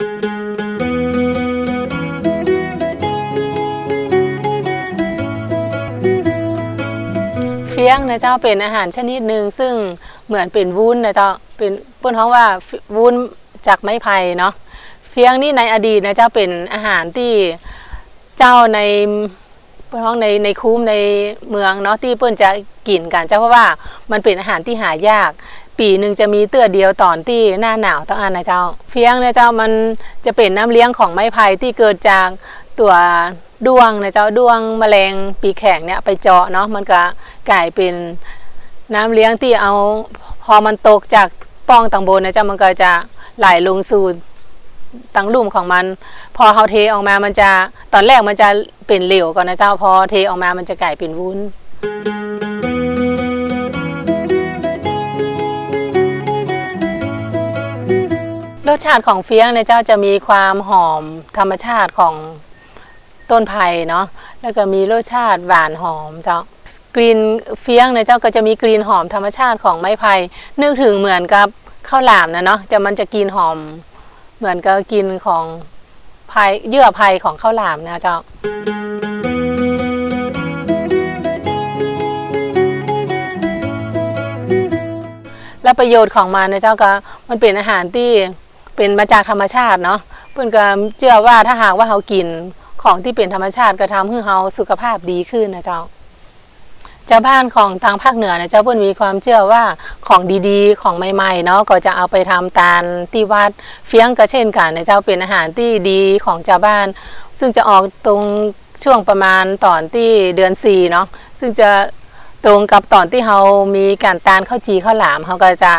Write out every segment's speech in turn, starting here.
เฟี้ยงนะเจ้าเป็นอาหารชนิดหนึ่งซึ่งเหมือนเป็นวุ้นนะเจ้าเป็นเพื่อนท้องว่าวุ้นจากไม้ไผ่เนาะเฟี้ยงนี่ในอดีตนะเจ้าเป็นอาหารที่เจ้าในเพื่อนท้องในในคุ้มในเมืองเนาะที่เพื่อนจะกินกันเจ้าเพราะว่ามันเป็นอาหารที่หายาก ปีหนึ่งจะมีเตื้อเดียวตอนที่หน้าหนาวต้องอันนะเจ้า เฟียงนะเจ้ามันจะเป็นน้ำเลี้ยงของไม้ไผ่ที่เกิดจากตัวดวงนะเจ้าดวงแมลงปีแข็งเนี่ยไปเจาะเนาะมันก็กลายเป็นน้ำเลี้ยงที่เอาพอมันตกจากป้องต่างบนนะเจ้ามันก็จะไหลลงสู่ตังลุ่มของมัน พอเขาเทออกมามันจะตอนแรกมันจะเป็นเหลวก่อนนะเจ้าพอเทออกมามันจะกลายเป็นวุ้น รสชาติของเฟี้ยงเนี่ยเจ้าจะมีความหอมธรรมชาติของต้นไผ่เนาะแล้วก็มีรสชาติหวานหอมเจ้ากลิ่นเฟี้ยงเนี่ยเจ้าก็จะมีกลิ่นหอมธรรมชาติของไม้ไผ่นึกถึงเหมือนกับข้าวหลามนะเนาะจะมันจะกลิ่นหอม เหมือนกับกลิ่นของไผ่เยื่อไผ่ของข้าวหลามนะเจ้าและประโยชน์ของมันนะเจ้าก็มันเป็นอาหารที่ เป็นมาจากธรรมชาติเนาะเพื่อนก็เชื่อว่าถ้าหากว่าเขากินของที่เป็นธรรมชาติก็ทำให้เขาสุขภาพดีขึ้นนะเจ้าชาวบ้านของทางภาคเหนือนะเจ้าเพื่อนมีความเชื่อว่าของดีๆ ของใหม่ๆเนาะก็จะเอาไปทำตาลที่วัดเฟี้ยงก็เช่นกันนะเจ้าเป็นอาหารที่ดีของชาวบ้าน ซึ่งจะออกตรงช่วงประมาณตอนที่เดือนสี่เนาะซึ่งจะตรงกับตอนที่เขามีการตาลข้าวจีข้าวหลามเขาก็จะ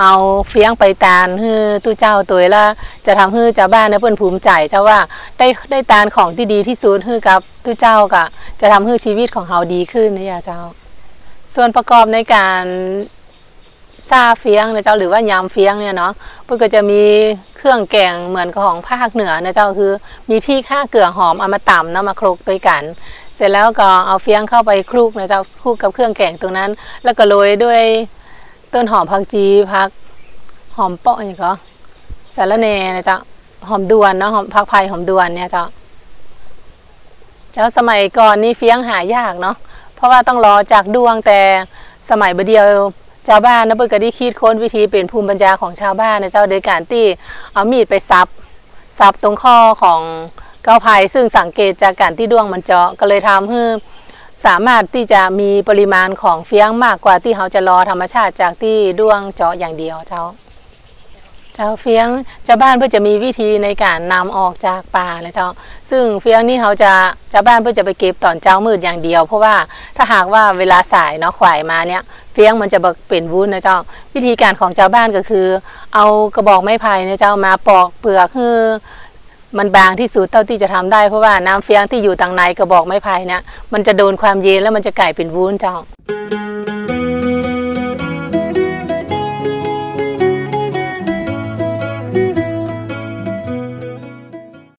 เอาเฟี้ยงไปตาลฮือตู้เจ้าตัวละจะทำให้าบ้านนี่ยเพื่อนภูมิใจเจ้าว่าได้ได้ตาลของที่ดีที่สุดฮือกับตู้เจ้าก็จะทำให้ชีวิตของเขาดีขึ้นนะยาเจ้า ส่วนประกอบในการซาเฟียงนะเจ้าหรือว่ายำเฟียงเนี่ยเนาะเพื่อก็จะมีเครื่องแกงเหมือนของภาคเหนือนะเจ้าคือ มีพี่ข้าเกลือหอมเอามาตำนะมาคลุกด้วยกัน เสร็จแล้วก็เอาเฟียงเข้าไปคลุกนะเจ้าคลุกกับเครื่องแกงตรงนั้น แล้วก็โรยด้วย ต้นหอมผักจีผักหอมเปาะอย่างก็สารเนนะจ้าหอมดวนเนาะหอมผักไผ่หอมดวนเนี่ยจ้าเจ้าสมัยก่อนนี่เฟี้ยงหายากเนาะเพราะว่าต้องรอจากดวงแต่สมัยบเดียวชาวบ้านนะเปิดก็ได้คิดค้นวิธีเป็นภูมิปัญญาของชาวบ้านนะเจ้าโดยการที่เอามีดไปซับซับตรงข้อของเก้าไผ่ซึ่งสังเกตจากการที่ดวงมันเจาะก็เลยทำให้ สามารถที่จะมีปริมาณของเฟี้ยงมากกว่าที่เขาจะรอธรรมชาติจากที่ด้วงเจาะอย่างเดียวเจ้า เจ้าเฟียงชาวบ้านเพื่อจะมีวิธีในการนำออกจากป่าเลยเจ้า ซึ่งเฟียงนี่เขาจะชาวบ้านเพื่อจะไปเก็บตอนเช้ามืดอย่างเดียว เพราะว่าถ้าหากว่าเวลาสายเนาะขวายมาเนี่ยเฟียงมันจะเป็นวุ้นนะเจ้า วิธีการของชาวบ้านก็คือ เอากระบอกไม้ไผ่เนี่ยเจ้ามาปอกเปลือกคือ มันบางที่สุดเท่าที่จะทำได้เพราะว่าน้ำเฟียงที่อยู่ต่างในกระบอกไม้ไผ่เนี่ยมันจะโดนความเย็นแล้วมันจะกลายเป็นวุ้นเจ้า